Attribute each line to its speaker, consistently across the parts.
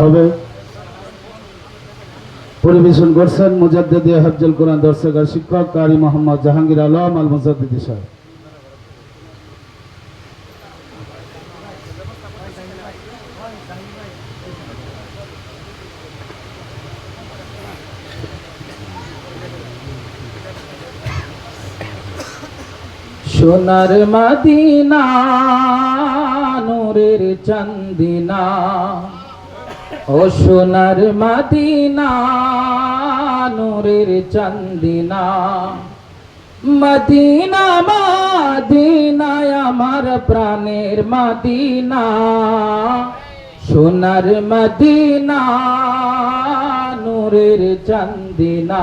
Speaker 1: হবে পরিবেশন করছেন মুজাদ্দিদি হাফজুল কোরআন দর্শক আর শিক্ষক কারি মোহাম্মদ জাহাঙ্গীর আলম আল মুজাদ্দিদি সাহেব।
Speaker 2: সোনার মাদিনা, নূরের চান্দিনা। ও সোনার মাদিনা, নূরের চন্দিনা। মদিনা মাদিনায় আমার প্রাণের মাদিনা। সোনার মদিনা, নূরের চন্দিনা।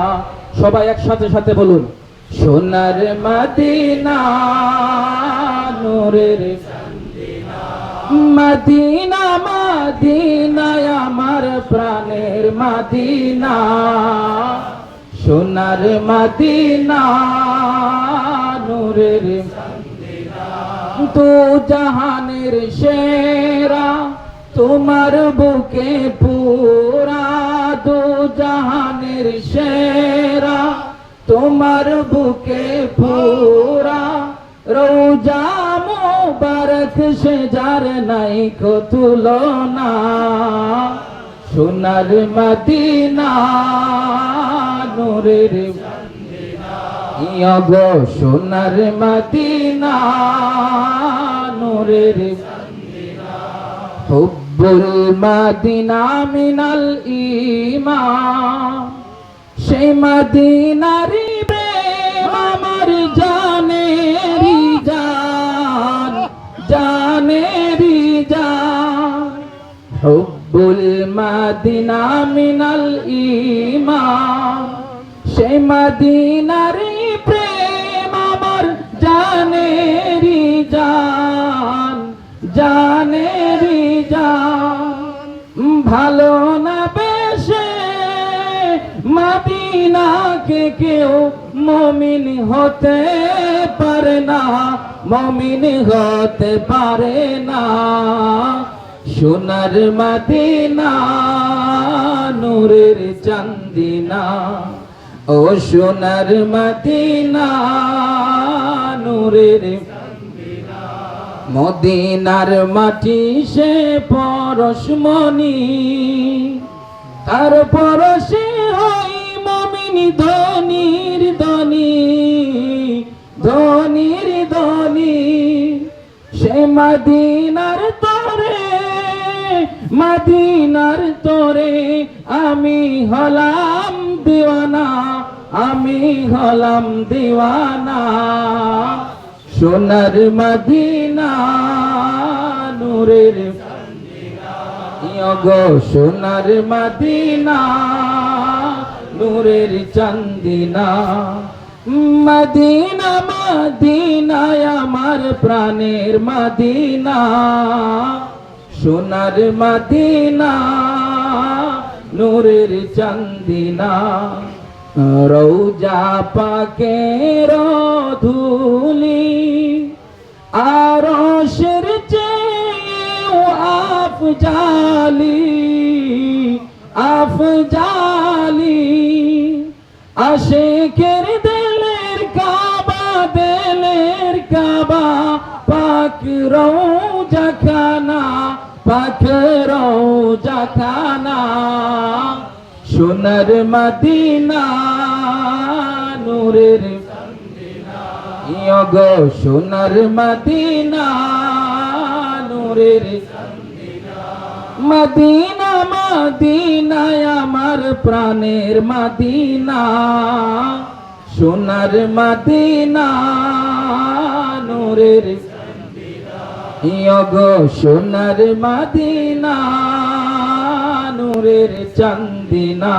Speaker 2: সবাই একসাথে, সাথে বলুন, সোনার মদিনা, নূরের মদিনা আমার প্রাণের মদিনা, সোনার মদিনা, নূরের তো জাহানের সেরা তোমার বুকে পুরা। দু জাহানের সেরা তোমার বুকে পুরা। রোজা মোবারক সে যার নাই কো তুলনা। সোনার মদিনা নূরের সোনার মদিনা নূরের হুব্বুল মদিনা মিনাল ঈমান সেই মদিনারি প্রেম আমার জানেরি জান জানেরি জান। হুব্বুল মদিনা মিনাল ঈমান সেই মদিনারি প্রেম আমার জানেরি জান জানেরি জান। ভালো না বেশে মদিনাকে কেউ মমিন হতে পারে না, মমিন হতে পারে না। সোনার মদিনা, নূরের চান্দিনা। ও সোনার মদিনা, নূরের মদিনার মাটি সে পরশমণি। তার পরশে হই মমিনী ধনির ধনি। ধনির ধনি, সে মদিনার তরে মদিনার তোরে আমি হলাম দিওয়ানা, আমি হলাম দিওয়ানা। সোনার মদিনা নূরের গো সোনার মদিনা নূরের চান্দিনা। মদিনা, মদিনায় আমার প্রাণের মদিনা। সোনার মদিনা নূরের চান্দিনা রৌজা পাকের ধুলি আর শের আফ জালি আফ জালি আশেকের পাক রৌজা খানা, সোনার মদিনা, নূরের ইয়গ সোনার মদিনা, নূরের মদিনা মদিনায় আমার প্রাণের মদিনা। সোনার মদিনা, নূরের সোনার মাদিনা নূরের চান্দিনা।